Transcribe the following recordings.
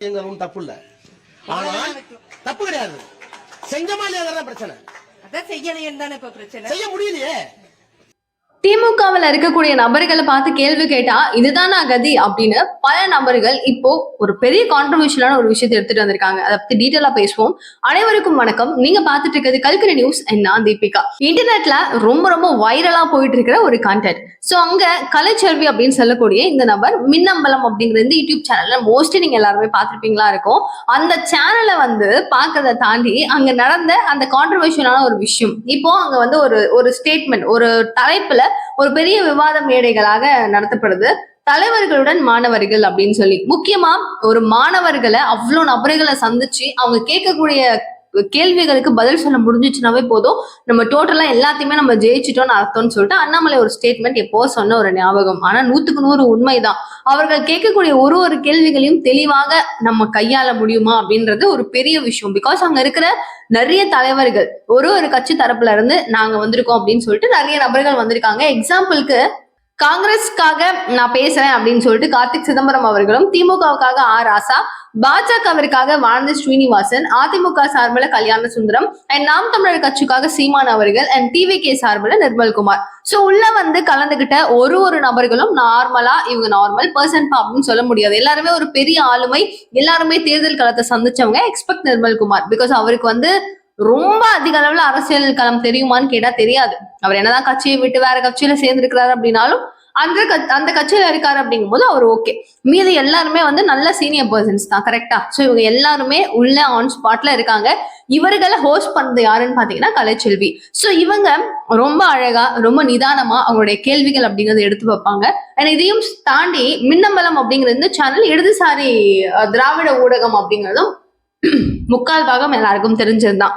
எங்க ஒன்றும் தப்பு இல்ல ஆனால் தப்பு கிடையாது. செஞ்சமா இல்லையாங்கிறதா பிரச்சனை. அதான் செய்யலையேன்னு தானே இப்ப பிரச்சனை. செய்ய முடியலையே. திமுகவில் இருக்கக்கூடிய நபர்களை பார்த்து கேள்வி கேட்டா இதுதானா கதி? அப்படின்னு பல நபர்கள் இப்போ ஒரு பெரிய கான்ட்ரவர்ஷியலான ஒரு விஷயத்தை எடுத்துட்டு வந்திருக்காங்க. அதை பத்தி டீட்டெயிலா பேசுவோம். அனைவருக்கும் வணக்கம். நீங்க பாத்துட்டு இருக்கிறது கல்கரி நியூஸ். நான் தீபிகா. இன்டர்நெட்ல ரொம்ப ரொம்ப வைரலா போயிட்டு இருக்கிற ஒரு கண்டென்ட் ஸோ அங்க கலைச்செல்வி அப்படின்னு சொல்லக்கூடிய இந்த நபர் மின்னம்பலம் அப்படிங்கிற இந்த யூடியூப் சேனல்ல மோஸ்ட்லி நீங்க எல்லாருமே பார்த்துருப்பீங்களா இருக்கும். அந்த சேனலை வந்து பார்க்கறத தாண்டி அங்க நடந்த அந்த கான்ட்ரவர்ஷியலான ஒரு விஷயம். இப்போ அங்க வந்து ஒரு ஒரு ஸ்டேட்மெண்ட் ஒரு தலைப்புல ஒரு பெரிய விவாத மேடைகளாக நடத்தப்படுது. தலைவர்களுடன் மாணவர்கள் அப்படின்னு சொல்லி. முக்கியமா ஒரு மாணவர்களை அவ்வளோ நபர்களை சந்திச்சு அவங்க கேட்கக்கூடிய கேள்விகளுக்கு பதில் சொல்ல முடிஞ்சிச்சுனாவே போதும். நம்ம டோட்டலா எல்லாத்தையுமே நம்ம ஜெயிச்சிட்டோம்னு அர்த்தம்னு சொல்லிட்டு அண்ணாமலை ஒரு ஸ்டேட்மெண்ட் எப்போ சொன்ன ஒரு ஞாபகம். ஆனா நூத்துக்கு நூறு உண்மைதான். அவர்கள் கேட்கக்கூடிய ஒரு ஒரு கேள்விகளையும் தெளிவாக நம்ம கையாள முடியுமா அப்படின்றது ஒரு பெரிய விஷயம். பிகாஸ் அங்க இருக்கிற நிறைய தலைவர்கள் ஒரு ஒரு கட்சி தரப்புல இருந்து நாங்க வந்திருக்கோம் அப்படின்னு சொல்லிட்டு நிறைய நபர்கள் வந்திருக்காங்க. எக்ஸாம்பிளுக்கு காங்கிரஸ்க்காக நான் பேசுறேன் அப்படின்னு சொல்லிட்டு கார்த்திக் சிதம்பரம் அவர்களும் திமுகவுக்காக ஆர் ராசா பாஜகவிற்காக வாழ்ந்த ஸ்ரீனிவாசன் அதிமுக சார்பில் கல்யாண சுந்தரம் அண்ட் நாம் தமிழர் கட்சிக்காக சீமான் அவர்கள் அண்ட் டிவிகே சார்பில் நிர்மல்குமார் சோ உள்ள வந்து கலந்துகிட்ட ஒரு ஒரு நபர்களும் நார்மலா இவங்க நார்மல் பர்சன் அப்படின்னு சொல்ல முடியாது. எல்லாருமே ஒரு பெரிய ஆளுமை எல்லாருமே தேர்தல் களத்தை சந்திச்சவங்க எக்ஸ்பெக்ட் நிர்மல்குமார் பிகாஸ் அவருக்கு வந்து ரொம்ப அதிக அளவுல அரசியல் களம் தெரியுமான்னு கேட்டா தெரியாது. அவர் என்னதான் கட்சியை விட்டு வேற கட்சியில சேர்ந்திருக்கிறாரு அப்படின்னாலும் அந்த கட்சி- அந்த கட்சியில இருக்காரு அப்படிங்கும்போது அவர் ஓகே மீதி எல்லாருமே வந்து நல்ல சீனியர் பர்சன்ஸ் தான் கரெக்டா ஸோ இவங்க எல்லாருமே உள்ள ஆன் ஸ்பாட்ல இருக்காங்க. இவர்களை ஹோஸ்ட் பண்ணது யாருன்னு பாத்தீங்கன்னா கலைச்செல்வி. ஸோ இவங்க ரொம்ப அழகா ரொம்ப நிதானமா அவங்களுடைய கேள்விகள் அப்படிங்கறத எடுத்து வைப்பாங்க. அண்ட் இதையும் தாண்டி மின்னம்பலம் அப்படிங்கிற இந்த சேனல் இடதுசாரி திராவிட ஊடகம் அப்படிங்கிறதும் முக்கால் பாகம் எல்லாருக்கும் தெரிஞ்சிருந்தான்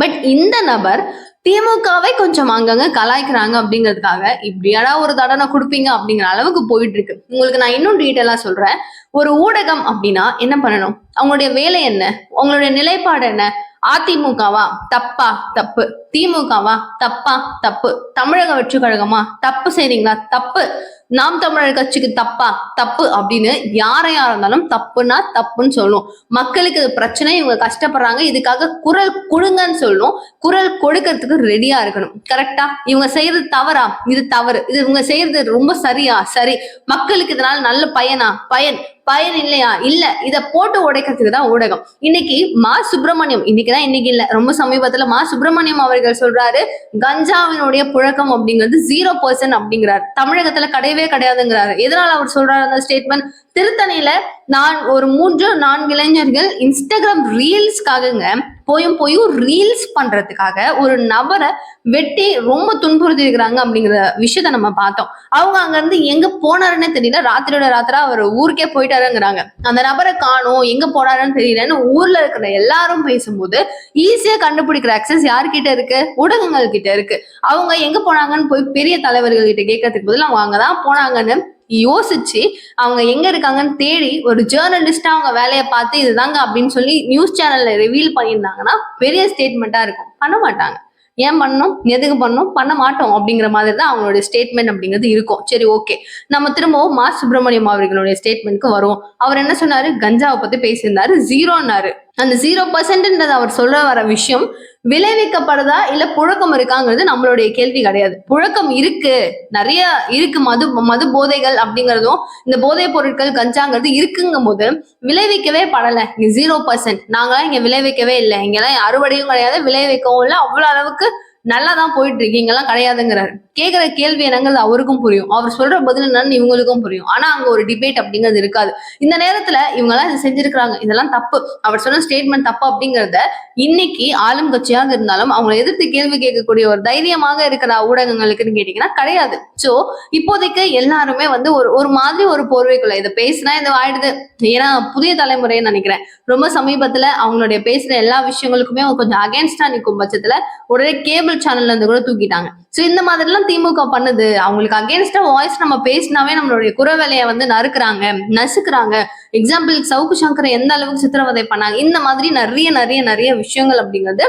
பட் இந்த நபர் திமுகவை கொஞ்சம் அங்கங்க கலாய்க்கிறாங்க அப்படிங்கிறதுக்காக இப்படியாடா ஒரு தடனை கொடுப்பீங்க அப்படிங்கிற அளவுக்கு போயிட்டு இருக்கு உங்களுக்கு நான் இன்னும் டீட்டெயிலா சொல்றேன். ஒரு ஊடகம் அப்படின்னா என்ன பண்ணணும்? அவங்களுடைய வேலை என்ன? அவங்களுடைய நிலைப்பாடு என்ன? அதிமுகவா? தப்பா? தப்பு. திமுகவா? தப்பா? தப்பு. தமிழக வெற்றி கழகமா? தப்பு செய்றீங்களா? தப்பு. நாம் தமிழர் கட்சிக்கு தப்பா? தப்பு அப்படின்னு யாரையா இருந்தாலும் தப்புன்னா தப்புன்னு சொல்லணும். மக்களுக்கு இது பிரச்சனை இவங்க கஷ்டப்படுறாங்க இதுக்காக குரல் கொடுங்கன்னு சொல்லணும். குரல் கொடுக்கறதுக்கு ரெடியா இருக்கணும். கரெக்டா இவங்க செய்யறது தவறா? இது தவறு. இது இவங்க செய்யறது ரொம்ப சரியா? சரி. மக்களுக்கு இதனால நல்ல பயனா? பயன். பயன் இல்லையா? இல்ல. இத போட்டு உடைக்கிறதுக்கு தான் ஊடகம். இன்னைக்கு மா சுப்பிரமணியம் இன்னைக்குதான் இன்னைக்கு இல்ல. ரொம்ப சமீபத்துல மா சுப்பிரமணியம் அவர்கள் சொல்றாரு கஞ்சாவினுடைய புழக்கம் அப்படிங்கிறது ஜீரோ பர்சன்ட் அப்படிங்கிறார். தமிழகத்துல கிடையவே கிடையாதுங்கிறாரு. எதனால அவர் சொல்றாரு அந்த ஸ்டேட்மெண்ட் திருத்தணியில நான் ஒரு மூன்று நான்கு இளைஞர்கள் இன்ஸ்டாகிராம் ரீல்ஸ்க்காகங்க போயும் போயும் ரீல்ஸ் பண்றதுக்காக ஒரு நபரை வெட்டி ரொம்ப துன்புறுத்தி இருக்கிறாங்க அப்படிங்கிற விஷயத்த நம்ம பார்த்தோம். அவங்க அங்க இருந்து எங்க போனாருன்னே தெரியல. ராத்திரியோட ராத்திரா அவர் ஊருக்கே போயிட்டாருங்கிறாங்க. அந்த நபரை காணோம். எங்க போனாருன்னு தெரியலன்னு ஊர்ல இருக்கிற எல்லாரும் பேசும்போது ஈஸியா கண்டுபிடிக்கிற அக்சஸ் யார்கிட்ட இருக்கு? ஊடகங்கள் கிட்ட இருக்கு. அவங்க எங்க போனாங்கன்னு போய் பெரிய தலைவர்கள் கிட்ட கேட்கறதுக்கு பதில் அவங்க அங்கதான் போனாங்கன்னு யோசிச்சு அவங்க எங்க இருக்காங்கன்னு தேடி ஒரு ஜேர்னலிஸ்டா அவங்க வேலையை பார்த்து இதுதாங்க அப்படின்னு சொல்லி நியூஸ் சேனல்ல ரிவீல் பண்ணியிருந்தாங்கன்னா பெரிய ஸ்டேட்மெண்ட்டா இருக்கும். பண்ண மாட்டாங்க. ஏன் பண்ணும் எதுக்கு பண்ணும் பண்ண மாட்டோம் அப்படிங்கிற மாதிரி தான் அவங்களுடைய ஸ்டேட்மெண்ட் அப்படிங்கிறது இருக்கும். சரி ஓகே நம்ம திரும்பவும் மா சுப்பிரமணியம் அவர்களுடைய ஸ்டேட்மெண்ட்க்கு வருவோம். அவர் என்ன சொன்னாரு? கஞ்சாவை பத்தி பேசியிருந்தாரு. ஜீரோன்னாரு அந்த ஜீரோ பர்சன்ட்ன்றது அவர் சொல்ல வர விஷயம் விளைவிக்கப்படுதா இல்ல புழக்கம் இருக்காங்கிறது நம்மளுடைய கேள்வி கிடையாது. புழக்கம் இருக்கு. நிறைய இருக்கு. மது மது போதைகள் அப்படிங்கறதும் இந்த போதைப் பொருட்கள் கஞ்சாங்கிறது இருக்குங்கும் போது விளைவிக்கவே படல. இங்க ஜீரோ பர்சன்ட் நாங்களாம் இங்க விளைவிக்கவே இல்லை. இங்கெல்லாம் அறுவடையும் கிடையாது. விளைவிக்கவும் இல்லை. அவ்வளவு அளவுக்கு நல்லா தான் போயிட்டு இருக்கு இங்கெல்லாம் கிடையாதுங்கிறாரு. கேட்குற கேள்வி என்னங்கிறது அவருக்கும் புரியும். அவர் சொல்ற பதில் என்னன்னு இவங்களுக்கும் புரியும். ஆனா அங்க ஒரு டிபேட் அப்படிங்கிறது இருக்காது. இந்த நேரத்துல இவங்க எல்லாம் இதை செஞ்சிருக்கிறாங்க. இதெல்லாம் தப்பு. அவர் சொன்ன ஸ்டேட்மெண்ட் தப்பு அப்படிங்கிறத இன்னைக்கு ஆளும் கட்சியாக இருந்தாலும் அவங்களை எதிர்த்து கேள்வி கேட்கக்கூடிய ஒரு தைரியமாக இருக்கிற ஊடகங்களுக்குன்னு கேட்டீங்கன்னா கிடையாது. சோ இப்போதைக்கு எல்லாருமே வந்து ஒரு ஒரு மாதிரி ஒரு போர்வைக்குள்ள இதை பேசினா இது ஆயிடுது ஏன்னா புதிய தலைமுறைன்னு நினைக்கிறேன். ரொம்ப சமீபத்துல அவங்களுடைய பேசுற எல்லா விஷயங்களுக்குமே அவங்க கொஞ்சம் அகேன்ஸ்டா நிற்கும் பட்சத்துல உடனே கேபிள் சேனல்ல இருந்து கூட தூக்கிட்டாங்க. சோ இந்த மாதிரிலாம் திமுக பண்ணுது. அவங்களுக்கு அகேன்ஸ்டா வாய்ஸ் நம்ம பேசினாவே நம்மளுடைய குறவேலையை வந்து நறுக்குறாங்க நசுக்குறாங்க. எக்ஸாம்பிள் சவுக்கு சங்கரை எந்த அளவுக்கு சித்திரவதை பண்ணாங்க? இந்த மாதிரி நிறைய நிறைய நிறைய விஷயங்கள் அப்படிங்கிறது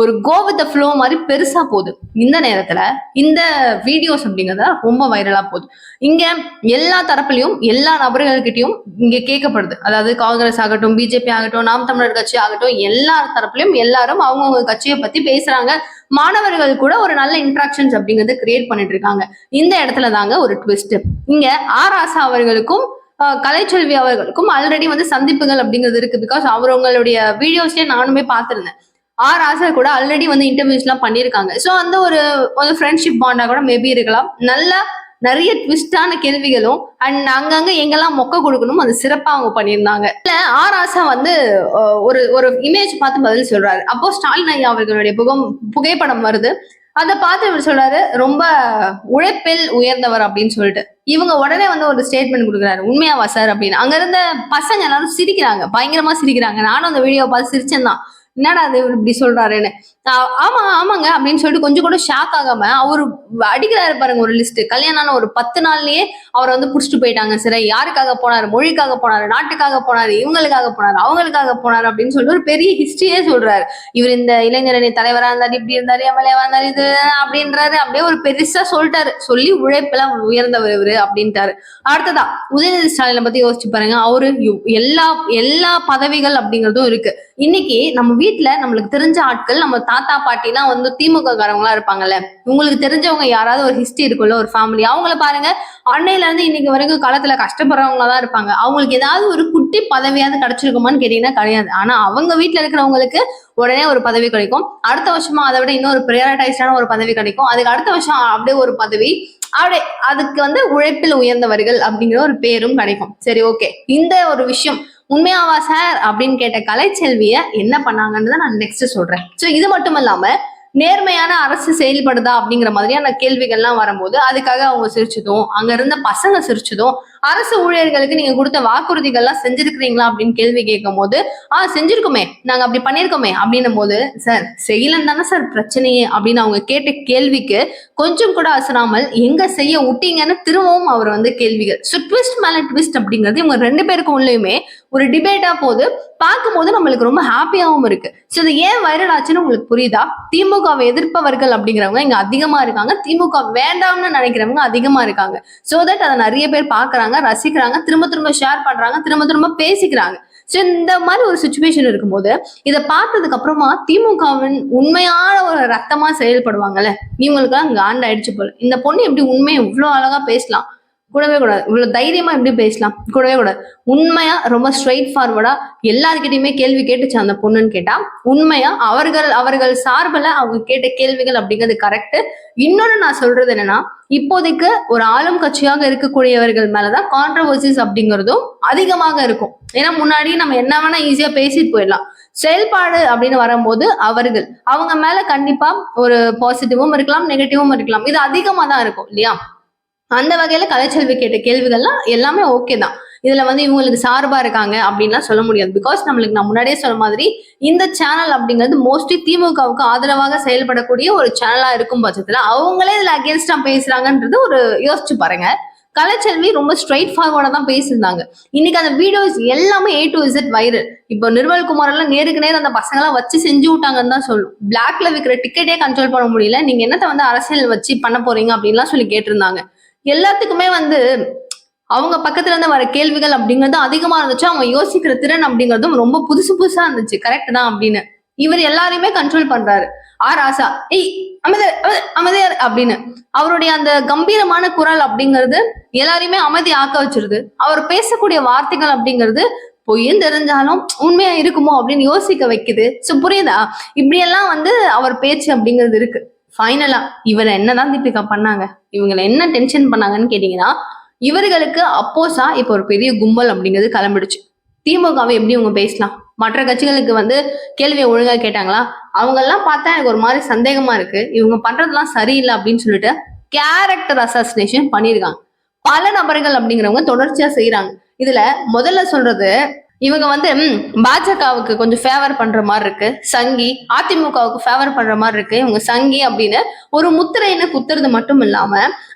ஒரு கோ வித் ஃப்ளோ மாதிரி பெருசா போகுது. இந்த நேரத்துல இந்த வீடியோஸ் அப்படிங்கிறத ரொம்ப வைரலா போகுது. இங்க எல்லா தரப்புலையும் எல்லா நபர்கள்கிட்டயும் இங்க கேட்கப்படுது. அதாவது காங்கிரஸ் ஆகட்டும் பிஜேபி ஆகட்டும் நாம் தமிழர் கட்சி ஆகட்டும் எல்லா தரப்புலையும் எல்லாரும் அவங்கவுங்க கட்சியை பத்தி பேசுறாங்க. மாணவர்கள் கூட ஒரு நல்ல இன்ட்ராக்ஷன்ஸ் அப்படிங்கறத கிரியேட் பண்ணிட்டு இருக்காங்க. இந்த இடத்துல தாங்க ஒரு ட்விஸ்ட் இங்க ஆர் ஆசா அவர்களுக்கும் கலைச்செல்வி அவர்களுக்கும் ஆல்ரெடி வந்து சந்திப்புகள் அப்படிங்கிறது இருக்கு. பிகாஸ் அவங்களுடைய வீடியோஸ்லயே நானுமே பார்த்திருந்தேன். ஆர் ஆசர் கூட ஆல்ரெடி வந்து இன்டர்வியூஸ் எல்லாம் பண்ணியிருக்காங்க. ஸோ அந்த ஒரு ஒரு ஃப்ரெண்ட்ஷிப் பாண்டா கூட மேபி இருக்கலாம். நல்லா நிறைய ட்விஸ்டான கேள்விகளும் அண்ட் அங்கங்க எங்கெல்லாம் மொக்க கொடுக்கணும் அது சிறப்பா அவங்க பண்ணியிருந்தாங்க. இல்ல ஆர் ஆசா வந்து ஒரு ஒரு இமேஜ் பார்த்து பதில் சொல்றாரு. அப்போ ஸ்டாலின் ஐயா அவர்களுடைய புகம் புகைப்படம் வருது. அதை பார்த்து இவர் சொல்றாரு ரொம்ப உழைப்பில் உயர்ந்தவர் அப்படின்னு சொல்லிட்டு. இவங்க உடனே வந்து ஒரு ஸ்டேட்மெண்ட் கொடுக்குறாரு. உண்மையாவா சார் அப்படின்னு. அங்க இருந்த பசங்க எல்லாரும் சிரிக்கிறாங்க. பயங்கரமா சிரிக்கிறாங்க. நானும் அந்த வீடியோ பார்த்து சிரிச்சேன் தான். என்னடா அது இவர் இப்படி சொல்றாருன்னு. ஆமா ஆமாங்க அப்படின்னு சொல்லிட்டு கொஞ்சம் கூட ஷாக் ஆகாம அவர் அடிக்கிறாரு பாருங்க ஒரு லிஸ்ட் கல்யாணம் ஒரு பத்து நாள்லயே அவரை வந்து புடிச்சிட்டு போயிட்டாங்க. சரி யாருக்காக போனாரு? மொழிக்காக போனாரு? நாட்டுக்காக போனாரு? இவங்களுக்காக போனாரு? அவங்களுக்காக போனாரு அப்படின்னு சொல்லிட்டு ஒரு பெரிய ஹிஸ்டரியே சொல்றாரு. இவர் இந்த இளைஞரணி தலைவரா இருந்தாரு இப்படி இருந்தாரு எம்எல்ஏவா இருந்தாரு இது அப்படின்றாரு. அப்படியே ஒரு பெருசா சொல்லிட்டாரு. சொல்லி உழைப்பெல்லாம் உயர்ந்தவர் இவரு அப்படின்ட்டாரு. அடுத்ததா உதயநிதி ஸ்டாலினை பத்தி யோசிச்சு பாருங்க. அவரு எல்லா எல்லா பதவிகள் அப்படிங்கறதும் இருக்கு. இன்னைக்கு நம்ம வீட்டுல நம்மளுக்கு தெரிஞ்ச ஆட்கள் நம்ம தாத்தா பாட்டிலாம் வந்து திமுக காரவங்களா இருப்பாங்கல்ல. உங்களுக்கு தெரிஞ்சவங்க யாராவது ஒரு ஹிஸ்டரி இருக்குல்ல ஒரு ஃபேமிலி அவங்கள பாருங்க அன்னையில இருந்து இன்னைக்கு வரைக்கும் காலத்துல கஷ்டப்படுறவங்களா தான் இருப்பாங்க. அவங்களுக்கு ஏதாவது ஒரு குட்டி பதவியாவது கிடைச்சிருக்குமான்னு கேட்டீங்கன்னா கிடையாது. ஆனா அவங்க வீட்டுல இருக்கிறவங்களுக்கு உடனே ஒரு பதவி கிடைக்கும். அடுத்த வருஷமா அதை விட இன்னொரு ப்ரையாரிட்டைஸ்டான ஒரு பதவி கிடைக்கும். அதுக்கு அடுத்த வருஷம் அப்படியே ஒரு பதவி அப்படியே அதுக்கு வந்து உழைப்பில் உயர்ந்தவர்கள் அப்படிங்கிற ஒரு பேரும் கிடைக்கும். சரி ஓகே இந்த ஒரு விஷயம் உண்மையாவா சார் அப்படின்னு கேட்ட கலைச்செல்விய என்ன பண்ணாங்கன்றத நான் நெக்ஸ்ட் சொல்றேன். ஸோ இது மட்டும் இல்லாம நேர்மையான அரசு செயல்படுதா அப்படிங்கிற மாதிரியான கேள்விகள்லாம் வரும்போது அதுக்காக அவங்க சிரிச்சதும் அங்க இருந்த பசங்க சிரிச்சதும் அரசு ஊழியர்களுக்கு நீங்க கொடுத்த வாக்குறுதிகள்லாம் செஞ்சிருக்கிறீங்களா அப்படின்னு கேள்வி கேட்கும் போது ஆஹ் செஞ்சிருக்கோமே. நாங்க அப்படி பண்ணிருக்கோமே அப்படின்னும் போது சார் செய்யலன்னு தானே சார் பிரச்சனையே? அப்படின்னு அவங்க கேட்ட கேள்விக்கு கொஞ்சம் கூட அசராமல் எங்க செய்ய விட்டீங்கன்னு திரும்பவும் அவர் வந்து கேள்விகள். ஸோ ட்விஸ்ட் மேல ட்விஸ்ட் அப்படிங்கிறது இவங்க ரெண்டு பேருக்கும் உள்ளயுமே ஒரு டிபேட்டா போது பார்க்கும்போது நம்மளுக்கு ரொம்ப ஹாப்பியாவும் இருக்கு. ஸோ இது ஏன் வைரல் ஆச்சுன்னு உங்களுக்கு புரியுதா? திமுகவை எதிர்ப்பவர்கள் அப்படிங்கிறவங்க இங்க அதிகமா இருக்காங்க. திமுக வேண்டாம்னு நினைக்கிறவங்க அதிகமா இருக்காங்க. ஸோ தட் அதை நிறைய பேர் பாக்குறாங்க பார்க்கறாங்க ரசிக்கிறாங்க திரும்ப திரும்ப ஷேர் பண்றாங்க திரும்ப திரும்ப பேசிக்கிறாங்க. ஸோ இந்த மாதிரி ஒரு சுச்சுவேஷன் இருக்கும்போது இதை பார்த்ததுக்கு அப்புறமா திமுகவின் உண்மையான ஒரு ரத்தமா செயல்படுவாங்கல்ல? இவங்களுக்குலாம் காண்ட் ஆயிடுச்சு போல. இந்த பொண்ணு எப்படி உண்மையை இவ்வளோ அழகா பேசலாம்? கூடவே கூடாது. இவ்வளவு தைரியமா எப்படி பேசலாம். கூடவே கூடாது. உண்மையா ரொம்ப ஸ்ட்ரைட் ஃபார்வர்டா எல்லாருக்கிட்டையுமே கேள்வி கேட்டுச்சு அந்த பொண்ணுன்னு கேட்டா உண்மையா அவர்கள் அவர்கள் சார்பில் அவங்க கேட்ட கேள்விகள் அப்படிங்கிறது கரெக்ட் இன்னொன்னு நான் சொல்றது என்னன்னா இப்போதைக்கு ஒரு ஆளும் கட்சியாக இருக்கக்கூடியவர்கள் மேலதான் கான்ட்ரவர்சிஸ் அப்படிங்கிறதும் அதிகமாக இருக்கும். ஏன்னா முன்னாடி நம்ம என்ன வேணா ஈஸியா பேசிட்டு போயிடலாம். செயல்பாடு அப்படின்னு வரும்போது அவர்கள் அவங்க மேல கண்டிப்பா ஒரு பாசிட்டிவும் இருக்கலாம் நெகட்டிவும் இருக்கலாம். இது அதிகமா தான் இருக்கும் இல்லையா? அந்த வகையில கலைச்செல்வி கேட்ட கேள்விகள்லாம் எல்லாமே ஓகே தான். இதுல வந்து இவங்களுக்கு சார்பா இருக்காங்க அப்படின்லாம் சொல்ல முடியாது. பிகாஸ் நம்மளுக்கு நான் முன்னாடியே சொன்ன மாதிரி இந்த சேனல் அப்படிங்கிறது மோஸ்ட்லி திமுகவுக்கு ஆதரவாக செயல்படக்கூடிய ஒரு சேனலா இருக்கும் பட்சத்துல அவங்களே இதுல அகேன்ஸ்டா பேசுறாங்கன்றது ஒரு யோசிச்சு பாருங்க. கலைச்செல்வி ரொம்ப ஸ்ட்ரைட் ஃபார்வர்டா தான் பேசியிருந்தாங்க. இன்னைக்கு அந்த வீடியோஸ் எல்லாமே ஏ டு இசட் வைரல் இப்போ நிர்மல் குமார் எல்லாம் நேருக்கு நேர் அந்த பசங்க எல்லாம் வச்சு செஞ்சு விட்டாங்கன்னு தான் சொல்லும். பிளாக்ல விற்கிற டிக்கெட்டே கண்ட்ரோல் பண்ண முடியல. நீங்க என்னத்த வந்து அரசியல் வச்சு பண்ண போறீங்க அப்படின்லாம் சொல்லி கேட்டிருந்தாங்க. எல்லாத்துக்குமே வந்து அவங்க பக்கத்துல இருந்து வர கேள்விகள் அப்படிங்கிறது அதிகமா இருந்துச்சு. அவங்க யோசிக்கிற திறன் அப்படிங்கிறதும் ரொம்ப புதுசு புதுசா இருந்துச்சு. கரெக்ட் தான் அப்படின்னு. இவர் எல்லாரையுமே கண்ட்ரோல் பண்றாரு. ஆர் ஆசா ஏய் அமைதியார் அமைதி- அமைதியார் அப்படின்னு. அவருடைய அந்த கம்பீரமான குரல் அப்படிங்கிறது எல்லாரையுமே அமைதி ஆக்க வச்சிருது. அவர் பேசக்கூடிய வார்த்தைகள் அப்படிங்கிறது பொய்யும் தெரிஞ்சாலும் உண்மையா இருக்குமோ அப்படின்னு யோசிக்க வைக்குது. சோ புரியுதா? இப்படியெல்லாம் வந்து அவர் பேச்சு அப்படிங்கிறது இருக்கு. ஃபைனலா இவரை என்னதான் தீபிகா பண்ணாங்க? இவங்களை என்ன டென்ஷன் பண்ணாங்கன்னு கேட்டீங்கன்னா இவர்களுக்கு அப்போஸா இப்போ ஒரு பெரிய கும்பல் அப்படிங்கிறது கிளம்பிடுச்சு. திமுகவை எப்படி இவங்க பேசலாம்? மற்ற கட்சிகளுக்கு வந்து கேள்வியை ஒழுங்கா கேட்டாங்களா? அவங்க எல்லாம் பார்த்தா எனக்கு ஒரு மாதிரி சந்தேகமா இருக்கு. இவங்க பண்றதெல்லாம் சரியில்லை அப்படின்னு சொல்லிட்டு கேரக்டர் அசாசினேஷன் பண்ணியிருக்காங்க. பல நபர்கள் அப்படிங்கிறவங்க தொடர்ச்சியா செய்யறாங்க இதுல முதல்ல சொல்றது இவங்க வந்து பாஜகவுக்கு கொஞ்சம் ஃபேவர் பண்ற மாதிரி இருக்கு. சங்கி அதிமுகவுக்கு ஃபேவர் பண்ற மாதிரி இருக்கு. இவங்க சங்கி அப்படின்னு ஒரு முத்திரையின குத்துறது மட்டும் இல்லாம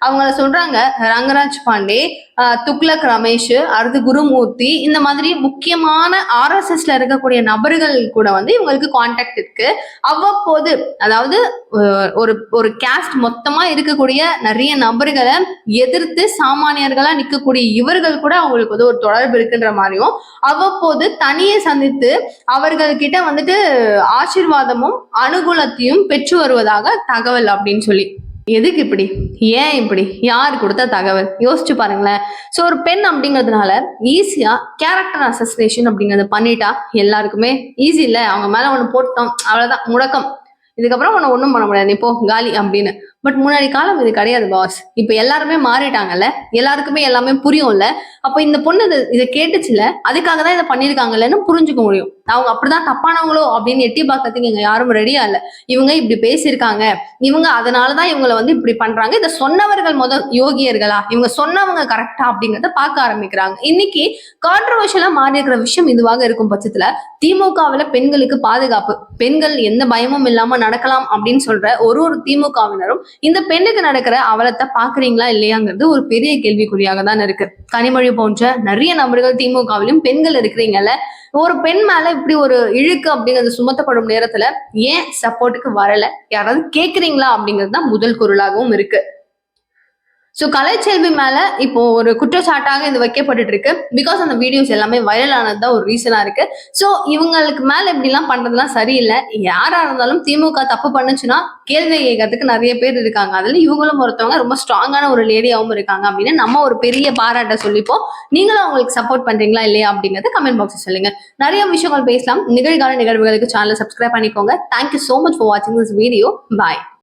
அவங்கள சொல்றாங்க ரங்கராஜ் பாண்டே துக்ளக் ரமேஷ் அடுத்து குருமூர்த்தி இந்த மாதிரி முக்கியமான ஆர்எஸ்எஸ்ல இருக்கக்கூடிய நபர்கள் கூட வந்து இவங்களுக்கு கான்டாக்ட் இருக்கு. அவ்வப்போது அதாவது ஒரு ஒரு கேஸ்ட் மொத்தமா இருக்கக்கூடிய நிறைய நபர்களை எதிர்த்து சாமானியர்களா நிக்கக்கூடிய இவர்கள் கூட அவங்களுக்கு வந்து ஒரு தொடர்பு இருக்குன்ற மாதிரியும் அவ்வப்போது தனியை சந்தித்து அவர்கள் கிட்ட வந்துட்டு ஆசீர்வாதமும் அனுகூலத்தையும் பெற்று வருவதாக தகவல் அப்படின்னு சொல்லி. எதுக்கு இப்படி? ஏன் இப்படி? யார் கொடுத்த தகவல்? யோசிச்சு பாருங்களேன். ஸோ ஒரு பெண் அப்படிங்கிறதுனால ஈஸியா கேரக்டர் அசசினேஷன் அப்படிங்கறத பண்ணிட்டா எல்லாருக்குமே ஈஸி இல்லை. அவங்க மேல ஒன்று போட்டோம். அவ்வளவுதான். முடக்கம். இதுக்கப்புறம் உன்னை ஒன்றும் பண்ண முடியாது. நீ போ காலி அப்படின்னு. பட் முன்னாடி காலம் இது கிடையாது பாஸ் இப்போ எல்லாருமே மாறிட்டாங்கல்ல? எல்லாருக்குமே எல்லாமே புரியும்ல? அப்போ இந்த பொண்ணு இது இதை கேட்டுச்சுல? அதுக்காக தான் இதை பண்ணியிருக்காங்கல்லன்னு புரிஞ்சுக்க முடியும். அவங்க அப்படிதான் தப்பானவங்களோ அப்படின்னு எட்டி பார்க்கறதுக்கு இங்க யாரும் ரெடியா இல்லை. இவங்க இப்படி பேசியிருக்காங்க. இவங்க அதனாலதான் இவங்களை வந்து இப்படி பண்றாங்க. இதை சொன்னவர்கள் முத யோகியர்களா? இவங்க சொன்னவங்க கரெக்டா அப்படிங்கறத பார்க்க ஆரம்பிக்கிறாங்க. இன்னைக்கு கான்ட்ரவர்ஷியலா மாறி இருக்கிற விஷயம் இதுவாக இருக்கும் பட்சத்துல திமுகவுல பெண்களுக்கு பாதுகாப்பு. பெண்கள் எந்த பயமும் இல்லாம நடக்கலாம் அப்படின்னு சொல்ற ஒரு ஒரு திமுகவினரும் இந்த பெண்ணுக்கு நடக்கிற அவலத்தை பாக்குறீங்களா இல்லையாங்கிறது ஒரு பெரிய கேள்விக்குறியாக தான் இருக்கு. கனிமொழி போன்ற நிறைய நபர்கள் திமுகவிலும் பெண்கள் இருக்கிறீங்கல்ல ஒரு பெண் மேல இப்படி ஒரு இழுக்கு அப்படிங்கிறது சுமத்தப்படும் நேரத்துல ஏன் சப்போர்ட்டுக்கு வரல? யாராவது கேக்குறீங்களா அப்படிங்கிறது தான் முதல் குரலாகவும் இருக்கு. ஸோ கலைச்செல்வி மேல இப்போ ஒரு குற்றச்சாட்டாக இது வைக்கப்பட்டு இருக்கு பிகாஸ் அந்த வீடியோஸ் எல்லாமே வைரல் ஆனது தான் ஒரு ரீசனா இருக்கு. ஸோ இவங்களுக்கு மேல இப்படிலாம் பண்றதுலாம் சரியில்லை. யாரா இருந்தாலும் திமுக தப்பு பண்ணுச்சுன்னா கேள்வி கேட்கறதுக்கு நிறைய பேர் இருக்காங்க. அதுல இவங்களும் ஒருத்தவங்க ரொம்ப ஸ்ட்ராங்கான ஒரு லேடியாவும் இருக்காங்க அப்படின்னு நம்ம ஒரு பெரிய பாராட்ட சொல்லிப்போம். நீங்களும் அவங்களுக்கு சப்போர்ட் பண்றீங்களா இல்லையா அப்படிங்கறத கமெண்ட் பாக்ஸ் சொல்லுங்க. நிறைய விஷயங்கள் பேசலாம். நிகழ்கால நிகழ்வுகளுக்கு சேனலை சப்ஸ்கிரைப் பண்ணிக்கோங்க. Thank you so much for வாட்சிங் திஸ் வீடியோ பாய்